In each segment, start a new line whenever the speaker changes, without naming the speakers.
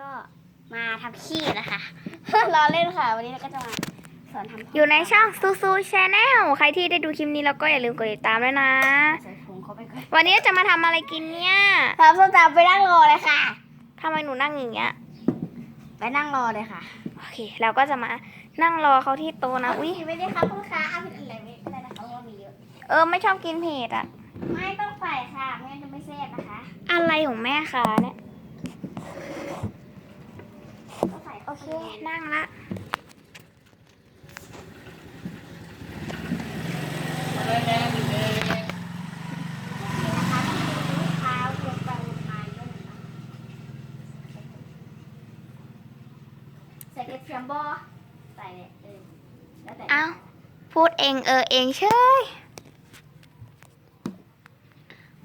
ก็มาทำขี้นะคะรอเล่นค่ะ วันนี้เราก็จะมาสอนทำขี้
อยู่ในช่องซูซูชาแนลใครที่ได้ดูคลิปนี้แล้วก็อย่าลืมกดติดตามด้วยนะ
ใส่ถุงเขาไปก่อน
วันนี้จะมาทำอะไรกินเนี่ย
ทำส้มตำไปนั่งรอเลยค่ะ
ทำไมหนูนั่งอย่างเงี้ย
ไปนั่งรอเลยค่ะ
โอเค เราก็จะมานั่งรอเขาที่โต๊ะนะ อุ้ย
ไม่ได้ครับคุณค้าเอาเป็นอะไรไม่ได้นะคะเพราะว่ามีเยอะ
เออไม่ชอบกินเผ็ดอะ
ไม่ต้องใส่ค่ะไม่งั้นจะไม่แซ่บนะคะ
อะไรของแม่คะเนี่ย
ต้ องใส่
โอเค นั่งละ
นี่นะคะลูกค้าลงไปลงมาเอะหน่ใส่กระเทียมบอใส่เลยเออแล้วแต่
เอ้าพูดเองเออเองเชย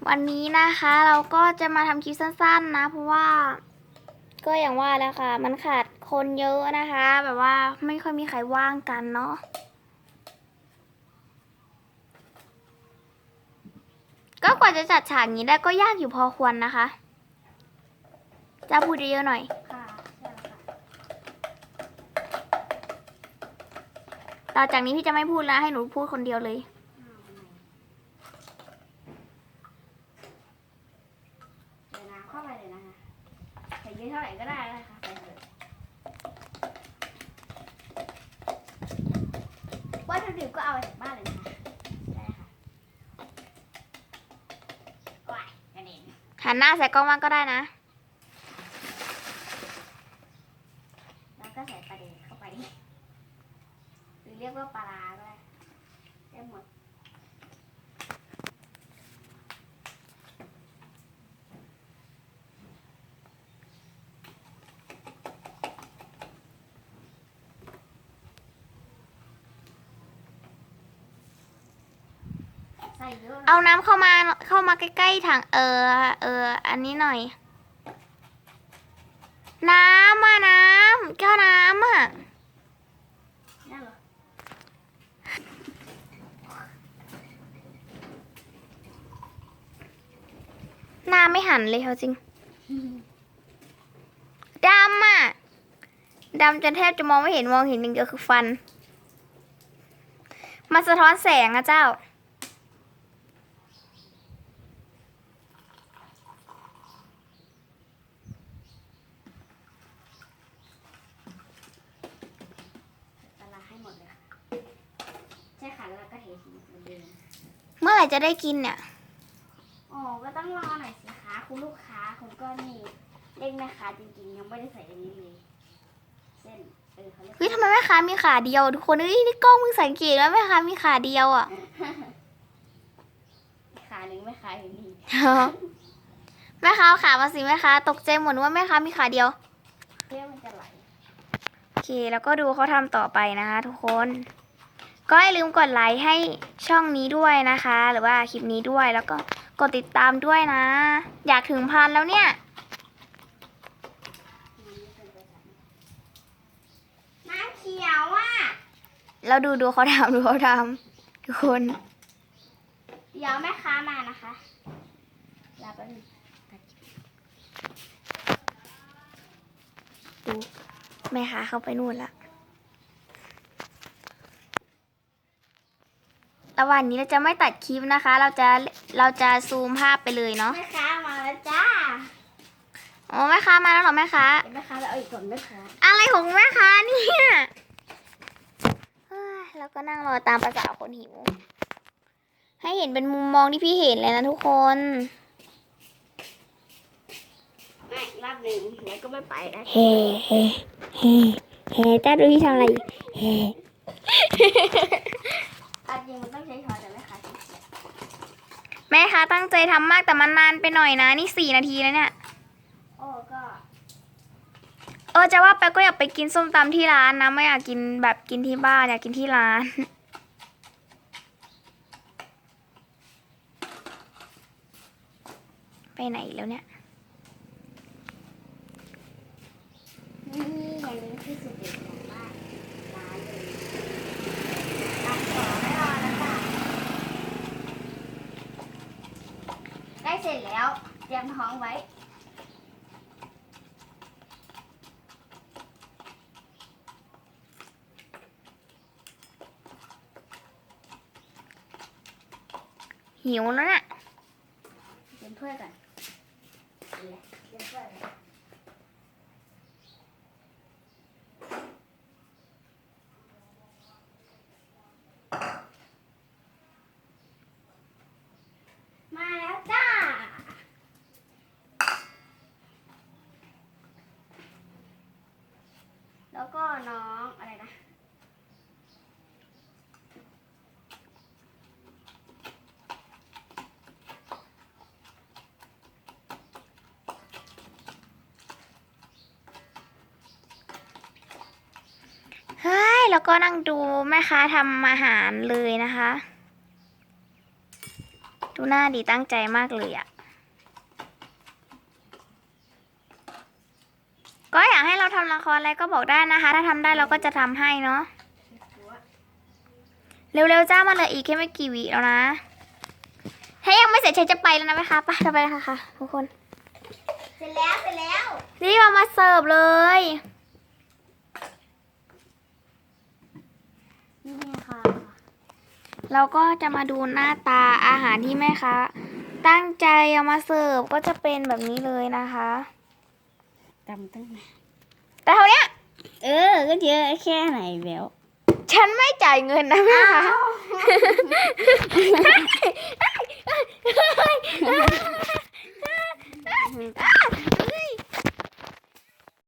วันนี้นะคะเราก็จะมาทำคลิปสั้นๆนะ เพราะว่า ก็อย่างว่าแล้วค่ะ มันขาด คนเยอะนะคะ แบบว่าไม่ค่อยมีใครว่างกันเนาะก็กว่าจะจัดฉากนี้ได้ก็ยากอยู่พอควรนะคะ จะพูดเยอะหน่อย ต่อจากนี้พี่จะไม่พูดแล้วให้หนูพูดคนเดียวเลย
เดี๋ยวน้ำเข้าไปเลยนะคะใส่เยอะเท่าไหร่ก็ได้นะคะใส่เลยวัตถุดิบ ก็เอาไปจากบ้านเลยนะคะได้ค่ะว้ายกระเด็น
หันหน้าใส่กล้องมางก็ได้นะ
แล้วก็ใส่ปลาเด็กเข้าไปหรือเรียกว่าปลาร้าก็ได้ได้หมด ใส่เยอะนะ
เอาน้ำเข้ามาเข้ามาใกล้ๆถังเออ เออ อันนี้หน่อย น้ำอะน้ำแก้วน้ำอะ
นั่นเหรอ
หน้าไม่หันเลยเอาจริงดำอะดำจนแทบจะมองไม่เห็นมองเห็นอย่างเดียวคือฟัน มันสะท้อนแสงอะเจ้า
ปลาร้าให้หมดเลยค่ะ ใช่ค่ะ แล้ว เราก็เททิ้งเหมือนเดิม
เมื่อไหร่จะได้กินเนี่ย
อ๋อ ก็ต้องรอหน่อยสิคะคุณลูกค้าคุณก็นี่เรียกแม่ค้าจริงๆ ยังไม่ได้ใส่อันนี้เลย เส้น เออเขาเรียก
เฮ้ยทำไมแม่ค้ามีขาเดียวทุกคนเอ้ยนี่กล้องมึงสังเกตว่าแม่ค้ามีขาเดียวอะ
ขาหนึ่งแม่ค้าอยู่นี่
แม่ค้าเอาขามาสิแม่ค้าตกใจหมดว่าแม่ค้ามีขาเดียว
เพื่อมันจะไหล
โอเค แล้วก็ดูเขาทำต่อไปนะคะทุกคน ก็อย่าลืมกดไลค์ให้ช่องนี้ด้วยนะคะ หรือว่าคลิปนี้ด้วยแล้วก็กดติดตามด้วยนะ อยากถึงพันแล้วเนี่ย
น้ำเขียวอะ
แล้วดูดูเขาทำดูเขาทำทุกคน
เดี๋ยวแม่ค้ามานะคะรอแป๊บนึง
ดูแม่ค้าเข้าไปนู่นละ ระหว่างนี้เราจะไม่ตัดคลิปนะคะ เราจะเราจะซูมภาพไปเลยเนาะ
แม่ค้ามาแล้วจ้า
อ๋อแม่ค้ามาแล้วเหรอแม่ค้า
เดี๋ยวแม่ค้าจะเอาอีกส่วนแม่ค้า
อะไรของแม่ค้าเนี่ยเฮ้ยแล้วก็นั่งรอตามภาษาคนหิว ให้เห็นเป็นมุมมองที่พี่เห็นเลยนะทุกคน
ไม่รอบหนึ่งแล้วก็ไม่ไปนะ
เฮ้เฮ้เฮ้เฮ้จ้าดูพี่ทำอะไรอยู่เฮ้
อันจริงมันต้องใช้ช้อนแต่แม่ค้าขี้เกียจ
แม่ค้าตั้งใจทำมากแต่มันนานไปหน่อยนะ นี่สี่นาทีแล้วเนี่ย
โอ้ก็
เออจะว่าไปก็อยากไปกินส้มตำที่ร้านนะไม่อยากกินแบบกินที่บ้านอยากกินที่ร้าน ไปไหนแล้วเนี่ย
นี่อย่างนี้คือสุดเด็ด เตรียมท้องไว้
หิวแล้วนะ
เตรียมถ้วยก่อน แล้วก็น้องอะไรนะ
เฮ้ย แล้วก็นั่งดูแม่ค้าทำอาหารเลยนะคะ ดูหน้าดีตั้งใจมากเลยอะ่ ก็อยากให้เราทำละครอะไรก็บอกได้นะคะ ถ้าทำได้เราก็จะทำให้เนาะเร็วๆจ้ามาเลยอีกแค่ไม่กี่วิแล้วนะ ถ้ายังไม่เสร็จฉันจะไปแล้วนะแม่ค้าไปจะไปค่ะค่ะทุกคน
เสร็จแล้ว เสร็จแล้ว
รีบเอามาเสิร์ฟเลย
นี่ค่ะ
เราก็จะมาดูหน้าตาอาหารที่แม่ค้าตั้งใจเอามาเสิร์ฟก็จะเป็นแบบนี้เลยนะคะ
จำตั้งนาน
แต่เท่าเนี้ย
เออ ก็เยอะแค่ไหนแล้ว
ฉันไม่จ่ายเงินนะแม่ค้า